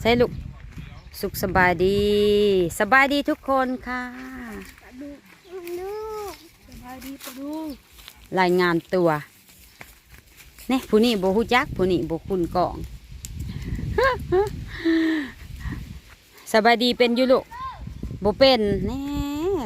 ใช่ลูก สุขสบายดี สบายดีทุกคนค่ะ สบายดีปะดูรายงานตัวเนี่ยผู้นี้โบฮูจักผู้นี้โบคุณกอง สบายดีเป็นอยู่ลูกโบเป็นแน่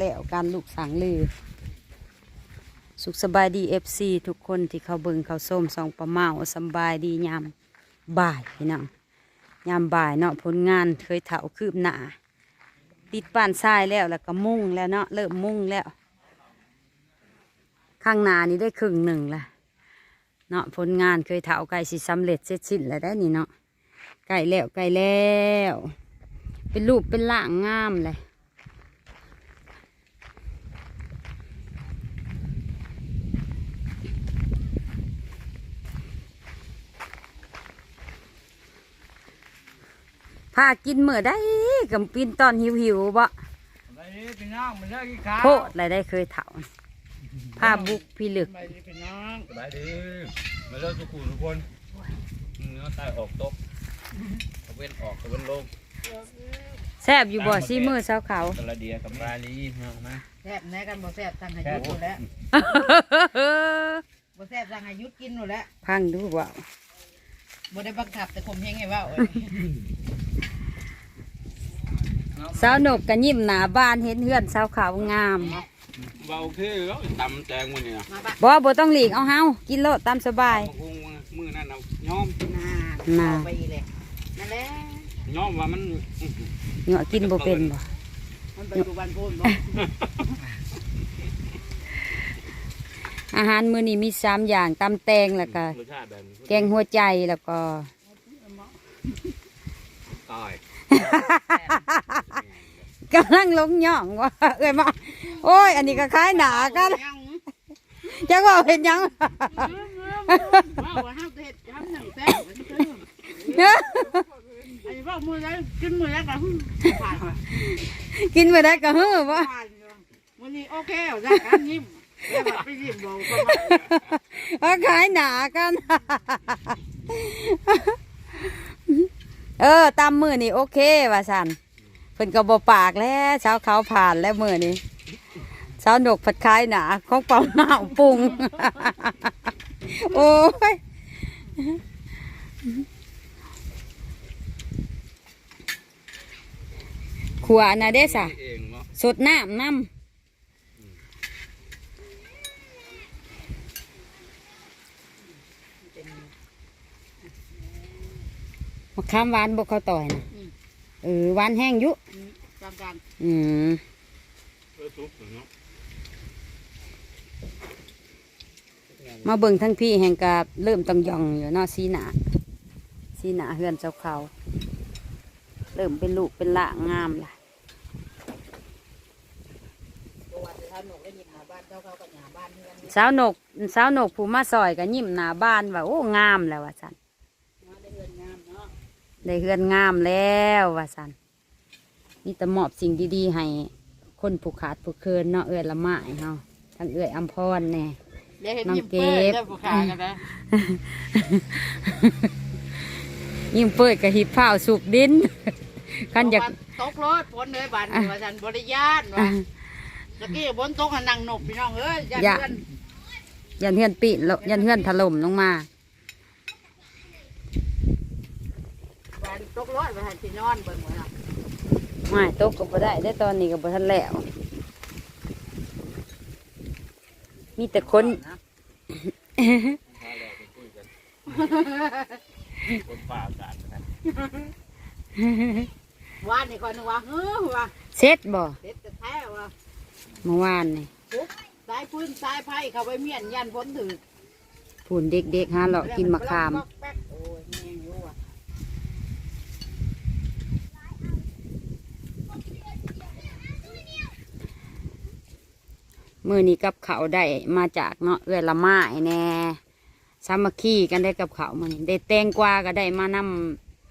แล้วการลูกสังลือ สุขสบายดีเอฟซีทุกคนที่เขาเบิงเขาส้มสองประเมาสบายดียาม บ่ายพี่น้องยามบ่ายเนาะผลงานเคยเถาคืบหนาติดป้านทรายแล้วแล้วก็มุ่งแล้วเนาะเริ่มมุ่งแล้ว ข้างหน้านี่ได้ครึ่งหนึ่งละเนาะผลงานเคยเถาไก่สิสำเร็จเสร็จสิ้นแล้วได้นี่เนาะไก่แล้วไก่แล้ว เป็นรูปเป็นล่างงามเลย พากินเมื่อได้กับปินตอนหิวหิวๆบ่ไปพี่น้องมันเลิกกินข้าวโพดอะไรได้เคยเถาพาบุกพี่ลึกไปดีพี่น้องสบายดีมาเลิกทุกคนทุกคนเนื้อใต้ออกตกตะเว้นออกตะเว้นลงแซบอยู่บ่ซีมือเสาเขาตะละเดียกับปลาลีเนาะมาแซ่บแน่กันบ่แซ่บสั่งให้หยุดหนูแล้วบ่แซ่บสั่งให้หยุดกินหนูแล้วพังดูว่าบ่ได้บังคับแต่ข่มเหงให้เว่าเอ้ย สาวนกกันยิ้มหนาบ้านเห็นเฮือนสาวขาวงามเบาคือแล้วตำแตงมันเนี่ยมาบะบ่บ่ต้องหลีกเอาเฮากินโลดตามสบายคงมือนั่นเอาย้อมน่าน่าเอาไปอีเลยนั่นแหละย้อมว่ามันเหงาะกินบ่เป็นบ่มันไปดูบ้านโพนบ่อาหารมื้อนี้มีสามอย่างตำแตงแล้วก็รสชาติแบบนี้แกงหัวใจแล้วก็ตาย กำลังลงย่องว่าเอ้ยมาโอ้ย อันนี้ก็คล้ายหนากันยังจักว่าเห็นหยังว่าว่าห้ามเฮ็ดห้ามหนังแซ่บอันนี้คืออันนี้ว่ามื้อนั้นกินมื้อนั้นก็ผ่านกินไปได้ก็ฮื้อบ่ผ่านมื้อนี้โอเคเอาจ้ะการยิ้มแล้วก็ไปยิ้มบ่ก็มาเอาขายหนากัน เออตามมือนี่โอเคว่าสันเพิ่นก็บปากแล้วเช้าเขาผ่านแล้วมือนี่เช้าหนกผัดคล้ายหนาของเป่าเมาปรุง โอ้ยขวานะเด้สะเองเนาะสดน้ำน้ำ ขามหวานบกเขาต่อยนะเออหวานแห้งอยุกลางกลางอืมเออซุปเนาะมาเบิ่งทั้งพี่แห่งกาเริ่มต้องย่องอยู่เนาะสีหนาสีหนาเฮือนเจ้าเขา เริ่มเป็นลูกเป็นหลางงามล่ะ ตัววันที่ท่านหนกได้ยินหาบ้านเจ้าเขากับหาบ้านเพื่อนสาวนกสาวนกผู้มาซอยก็ยิ้มหน้าบ้านว่าโอ้งามแล้วว่าสัน มาได้เงินงามเนาะ ได้เฮือนงามแล้วว่าสันนี่แต่มอบสิ่งดีๆ ให้คนผูกขาดผูกเคินเนาะเอื้อยละไม้เฮาทั้งเอื้อยอัมพรแน่เดี๋ยวเห็นน้องยิ้มเปิดเก็บได้ผู้ขากันนะยิ่งเปิดกระหิบผ้าวสุกดินกันอยากตกรถฝนเลยบานว่าฉันบริญาตว่าตะกี้ฝนตกหันนั่งหนบพี่น้องเอ้ยยันเพื่อนยันเฮือนปิดแล้วยันเฮือนถล่มลงมา บาน ตกรถไปหันที่นอนเบิ่งไว้เนาะไม่ตกก็บ่ได้ได้ตอนนี้ก็บ่ทันแล้ว มีแต่คน คนป่าอากาศนะว่านนี่ก่อนนึกว่าเฮ้อว่าเซ็ตบ่เด็ดแต่แท้ว่าเมื่อวานนี่ปุ๊บสายพื้นสายไผ่เข้าไปเมียนยันฝนถือผูนเด็กๆหาเลาะกินมะขาม แป๊กโอ้ยแม่งอยู่อะ มือนี้กับเขาวได้มาจากเนาะเอื้อละไม้แน่สามัคคีกันได้กับเขาวมือนี้ได้แตงกวาก็ได้มาน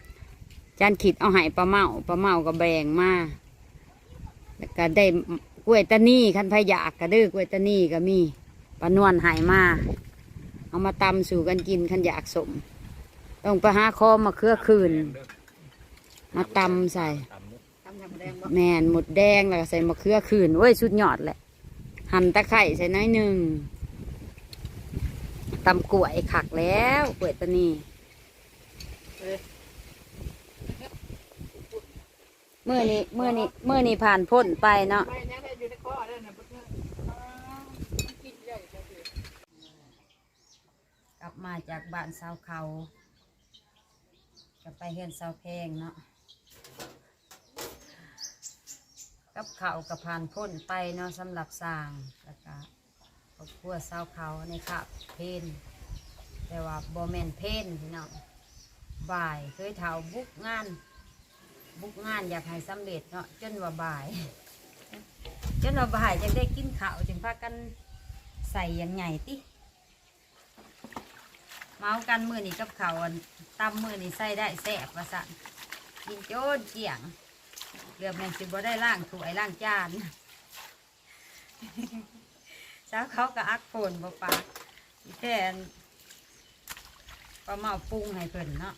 ำจานขิดเอาใหายปลาเมาปลาเมาก็แบ่งมาแล้วก็ได้กล้วยตานีคันพะยากก็ดื้อกล้วยตานีก็มีปลานวลใหายมาเอามาตำสู่กันกินคันอยากสม ต้องไปหาคอมาเครือคืน มาตำใส่ตำเด้อทำทำแดงบ่แมนหมดแดงแล้วก็ใส่มะเขือคืนโอ้ยสุดยอดแหละ หั่นตะไคร่ใส่น้อยหนึ่งตำกล้วยขักแล้วกล้วยตานีเมื่อนี้เมื่อนี้เมื่อนี้ผ่านพ้นไปเนาะกลับมาจากบ้านสาวเขาก็ไปเฮือนสาวแพงเนาะ กับเขากับผ่านพ้นไปเนาะสำหรับสร้างแล้วก็ครอบครัวสาวเขาในขับเพนแต่ว่าบอแมนเพนพี่น้องบ่ายเคยเท่าบุกงาน บุกงานอยากให้สำเร็จเนาะจนว่าบ่าย จนว่าบ่ายจึงได้กินข้าวจึงพากันใส่อย่างใหญ่ติเมากันมือนี่กับเขาวอันตำมือนี่ใส่ได้แซ่บว่าสั่นกินโจนเกี่ยง เรือแมงสิบ่ได้ล่างถ้วยล่างจานเช้าเขาก็อักโฟนบ่ปากแทนก็เมาปรุงให้เพิ่นเนาะ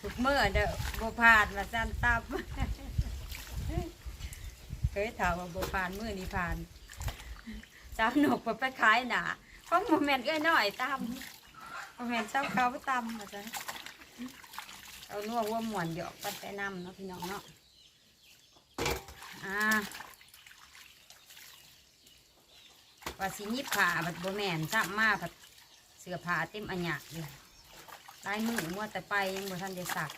ทุกเมื่อเด้อบ่พลาดว่าสั่นตับเคยถามว่าบ่ผ่านมือนี่ผ่านจ้าหนกไปขายหนาเพราะโมเมนต์เอ้ยน้อยตำเอาแม่นเจ้าเขาไปตำมาจ้ะเอานัววัวหมวนหยอกปัดไปนำเนาะพี่น้องเนาะ อ่าว่าสิหยิบผ้าบัดโบแมนจับมาผัดเสือผ้าเต็มอันหยักเลยลายมือมัวแต่ไปยังบ่ทันได้สัก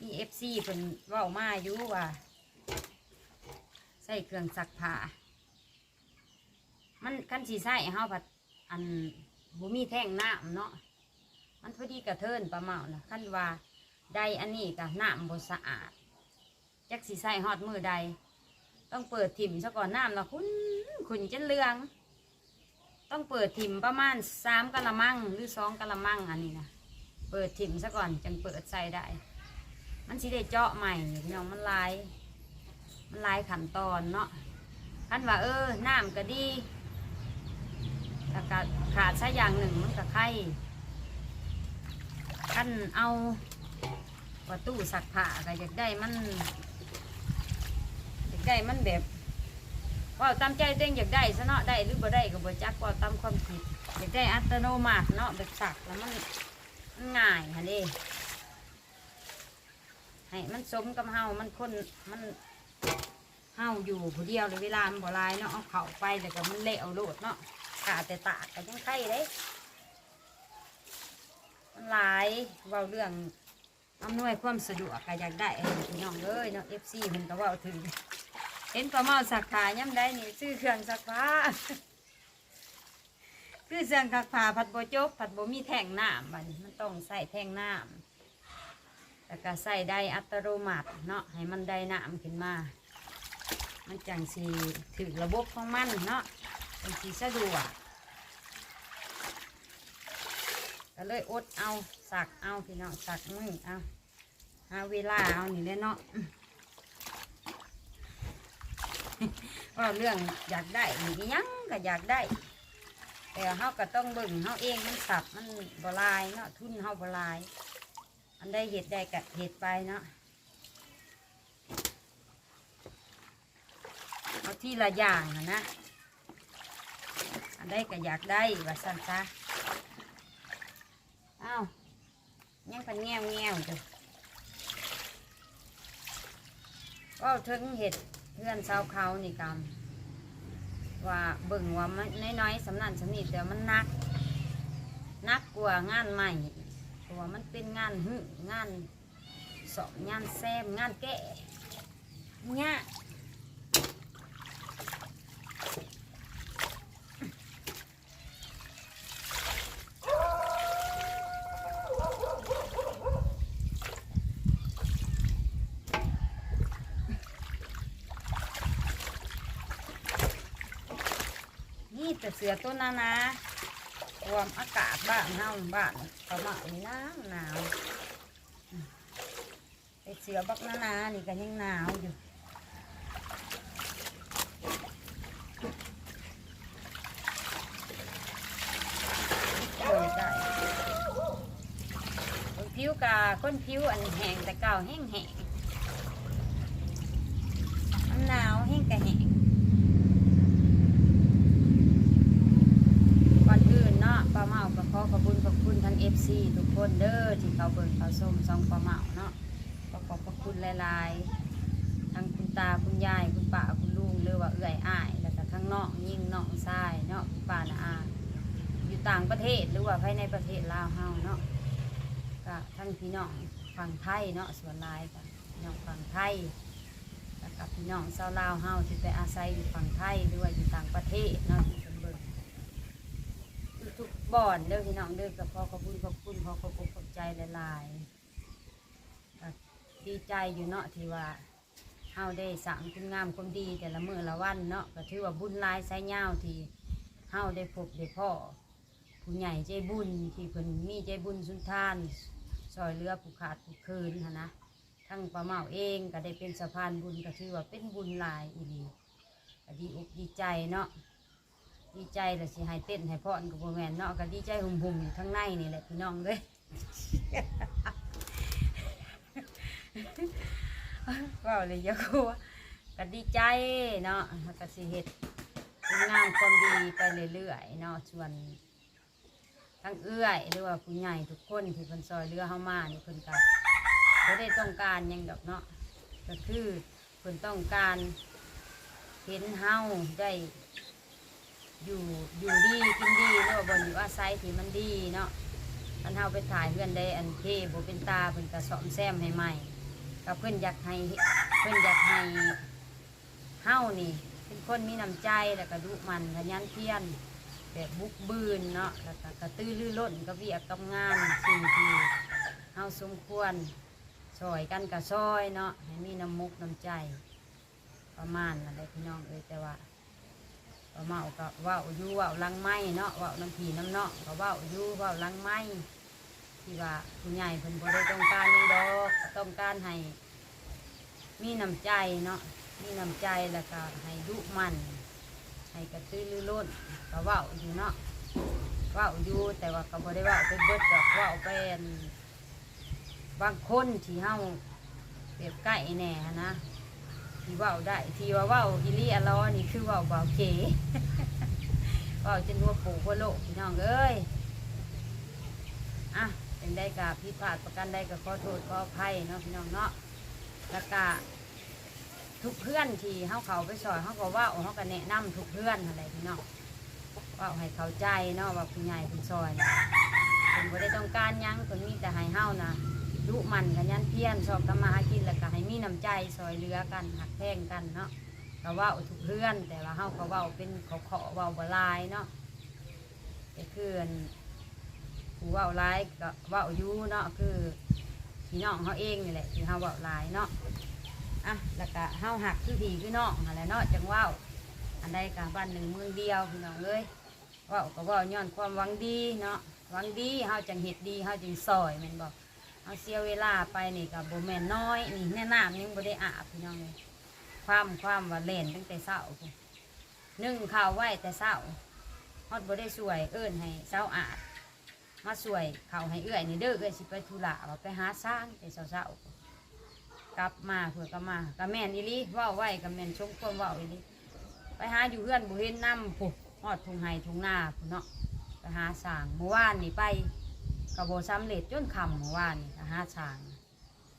นี่เอฟซีเพิ่นว้ามาอยู่ว่า ใส่เครื่องซักผ้ามันคันสีใส่เฮาผัดอันบุมีแท่งน้ำเนาะมันพอดีกระเทินประมาณนะขั้นว่าใดอันนี้กับน้ำบสะอาด จักสีใส่ฮอดมือใด ต้องเปิดถิ่มซะก่อนน้ำนะคุณคุณจะเลือง ต้องเปิดถิ่มประมาณสามกะละมังหรือสองกะละมังอันนี้นะเปิดถิ่มซะก่อนจังเปิดใส่ได้ มันสิได้เจาะใหม่พี่น้องมันลาย มันลายขั้นตอนเนาะขันว่าเออน้ำก็ดีแล้วก็ขาดซะอย่างหนึ่งมันก็ไข่ขันเอาวัตถุสักผ้าก็อยากได้มัน อยากได้มันแบบว่าตามใจตัวเองอยากได้ซะเนาะได้หรือบ่ได้ก็บ่จักว่าตามความคิดอยากได้อัตโนมัติเนาะแบบสักแล้วมันง่ายฮะเด้ให้มันสมกับเฮามันคนมันเฮาอยู่ผู้เดียวเลยเวลามันบ่ลายเนาะเอาเข้าไปแล้วก็มันเละเอาโลดเนาะขาแต่ตากก็ยังไข่เลยมันหลายเว้าเรื่องอำนวยความสะดวกก็อยากได้พี่น้องเลยเนาะเอฟซีเพิ่นก็ว่าถึง ห็นประเมาสักผ้าย่ำได้นี่ซื้อเครื่องสักผ้าคือเครื่องสักผ้าผัดโบจบผัดโบมีแท่งน้ำบัดนี้มันต้องใส่แท่งน้ำแล้วก็ใส่ได้อัตโนมัติเนาะให้มันได้น้ำขึ้นมา มันจังสีถึงระบบของมันเนาะเป็นสีสะดวกก็เลยอดเอาสักเอาพี่น้องสักมือเอาหาเวลาเอานี่แหละเนาะ ว่าเรื่องอยากได้นี่ก็ยังก็อยากได้ แต่เฮาก็ต้องเบิ่งเฮาเองมันสับมันบลายเนาะทุนเฮาบลาย อันได้เห็ดได้กะเห็ดไปเนาะเอาที่ละอย่างนะอันได้ก็อยากได้ว่าสันซะอ้าวยังเป็นแง่วแง่วจ้ะก็ถึงเห็ด เพื่อนชาวเขานี่กำว่าเบิ่งว่ามันน้อยๆสำนันสำนิดแต่มันนักนักกว่างานใหม่เพราะว่ามันเป็นงานหึงานสอบงานแซมงานแก่เนี่ยาก นี่ แต่เสือต้นนานารวมอากาศบ้านเฮาบ้านเขามานี่หนาวหนาวไอเสือบักนานานี่ก็ยังหนาวอยู่โอ้ยได้ผิวกะก้นผิวอันแห้งแต่เก่าแห้งแห้งมันหนาวแห้งกะแห้งก่อนอื่นเนาะป้าเมาก็ ขอบคุณขอบคุณทั้ง FC ทุกคนเด้อที่เขาเบิ่งเขาส้มซองป้าเมาเนาะก็ขอบพระคุณหลายๆทั้งคุณตาคุณยายคุณป้าคุณลุงหรือว่าเอื้อยอ้ายแล้วก็ทั้งน้องยิ่งน้องชายเนาะคุณป้านาอาอยู่ต่างประเทศหรือว่าภายในประเทศลาวเฮาเนาะก็ทั้งพี่น้องฝั่งไทยเนาะส่วนลายก็พี่น้องฝั่งไทยแล้วก็พี่น้องชาวลาวเฮาที่ไปอาศัยอยู่ฝั่งไทยหรือว่าอยู่ต่างประเทศเนาะ ทุกบ่อนเด้อพี่น้องเด้อก็ขอขอบคุณขอบคุณขอขอบคุณขอบใจหลายๆก็ดีใจอยู่เนาะที่ว่าเฮาได้สั่งคุณงามความดีแต่ละมือละวันเนาะก็ถือว่าบุญหลายไซยาวที่เฮาได้พบได้พ่อผู้ใหญ่ใจบุญที่เพิ่นมีใจบุญสุนทานซอยเรือผู้ขาดผู้คืนหั้นนะทั้งป้าเมาเองก็ได้เป็นสะพานบุญก็ถือว่าเป็นบุญหลายอีหลีก็ดีอกดีใจเนาะ ดีใจแล้วสิให้เต้นให้พรกับโบแมนเนาะก็ดีใจหุ่มๆอยู่ข้างในนี่แหละพี่น้องเลยว่าเลยอยากรู้ว่าก็ดีใจเนาะแล้วก็สิเฮ็ดคุงามความดีไปเรื่อยๆเนาะส่วนทั้งเอื้อยหรือว่าผู้ใหญ่ทุกคนที่เพิ่นซอยเรือเฮามานี่เพิ่นก็บ่ได้ต้องการยังดอกเนาะก็คือเพิ่นต้องการเห็นเฮาได้ อยู่อยู่ดีกินดีหรือว่าบ่อยู่อาศัยที่มันดีเนาะคันเฮาไปถ่ายเพื่อนได้อันเทบ่เป็นตาเพิ่นก็ซ่อมแซมให้ใหม่ก็เพื่อนอยากให้เพื่อนอยากให้เฮ้านี่ เป็นคนมีน้ำใจแล้วก็ดุมันขยันเพียรแบบบุกบืนเนาะแล้วก็กระตือรือร้นก็เวียกกับงานสิ่งที่เฮาสมควรซอยกันกับซอยเนาะให้มีน้ำมุกน้ำใจ ประมาณนั่นแหละพี่น้องเอ้ยแต่ว่า ป้าเมาก็ว่าอยู่ว่าหลังไม้เนาะว่าน้ำผีน้ำเนาะก็ว่าอยู่ว่าหลังไม้ที่ว่าผู้ใหญ่เพิ่นบ่ได้ต้องการยังดอกต้องการให้ มีน้ำใจเนาะมีน้ำใจแล้วก็ให้ดุมันให้กระตือรือร้นก็ว้าอยู่เนาะว้าอยู่แต่ว่าก็บ่ได้เว้าไปเบิดดอกว้าไปอันบางคนที่เฮาเปรียบใกล้แน่นะ ที่เว้าได้ที่ว่าว้าอีหลีอะลอนี่คือว้าเบาเก๋ว้าจนหัวปูหัวโลกพี่น้องเอ้ยอะเป็นได้กับพิดพาดประกันได้กับขอโทษขออภัยเนาะพี่น้องเนาะแล้วก็ทุกเพื่อนที่เขาเขาไปสอนเขาก็ว่าเขาก็แนะนำทุกเพื่อนอะไรพี่น้องว่าให้เขาใจเนาะว่าผู้ใหญ่ผู้ซอยนะเป็นบ่ได้ต้องการยังคนมีแต่ให้เฮานะ ดุมันกันยันเพียรชอบทำมาหากินแล้วก็ให้มีน้ำใจซอยเหลือกันหักแพงกันเนาะก็เว่าทุกเพื่อนแต่ว่าเฮาก็เว่าเป็นเขอขอเว่าบลายเนาะแต่คืออันผู้เว่าร้ายก็เว่าอยู่เนาะคือพี่น้องเขาเองนี่แหละที่เขาเว่าร้ายเนาะอะแล้วก็เฮาหักคือพี่คือน้องอะไรเนาะจังเว่าอันใดกบ้านหนึ่งเมืองเดียวพี่น้องเลยเว่าก็เว่าย้อนความหวังดีเนาะหวังดีเฮาจังเฮ็ดดีเฮาจังซอยแม่นบอก เฮาเสียเวลาไปนี่กับโบแมนน้อยนี่แน่น้ำยังบ่ได้อาบพี่น้องเลยความความว่าเล่นตั้งแต่เช้าวนึ่งข้าวไว้แต่เช้าฮอดบ่ได้สวยเอิ้นให้เช้าอาบมาสวยเขาให้เอื้อยนี่เด้อเอื้อยสิไปธุระว่าไปหาสร้างแต่เช้าๆกลับมาเพื่อก็มาก็แม่นอีลีว่าไหว้ก็แม่นชงความว่าอีลีไปหาอยู่เพื่อนบุเห็นน้ำผู้หอดทุงไห้ทุงหน้าผู้เนาะไปหาสร้างเมื่อวานนี่ไป กระโบสำเร็จจนคำเมื่อวานนี่ไปหาสร้าง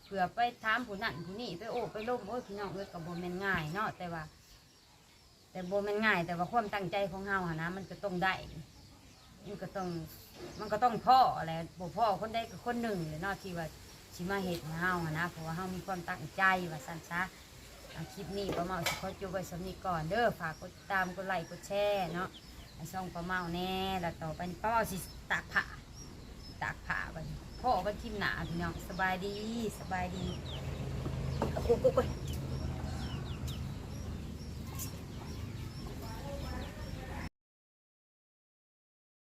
เพื่อไปถามผู้นั่นผู้นี่ไปโอ้ไปล้มโอ้ยพี่น้องเอ้ยกระโบแม่นง่ายเนาะแต่ว่า แต่โบแม่นง่าย แต่ว่าความตั้งใจของเฮาหนนะมันก็ต้องได้มันก็ต้องมันก็ต้องพ่ออะไรบ่พ่อคนใดก็คนหนึ่งเลยเนาะที่ว่าชิมาเห็ดให้เฮาหนนะเพราะว่าเฮามีความตั้งใจว่าสันซะอะคลิปนี้ป้าเมาสิขอจบไว้สำนี้ก่อนเด้อฝากกดติดตามกดไลค์กดแชร์เนาะให้ช่องป้าเมาแน่แล้วต่อไปนี้ป้าเมาสิตากผ้า ตากผ้าไปพ่อก็ทิมหนาพี่น้องสบายดีสบายดีกูกูไป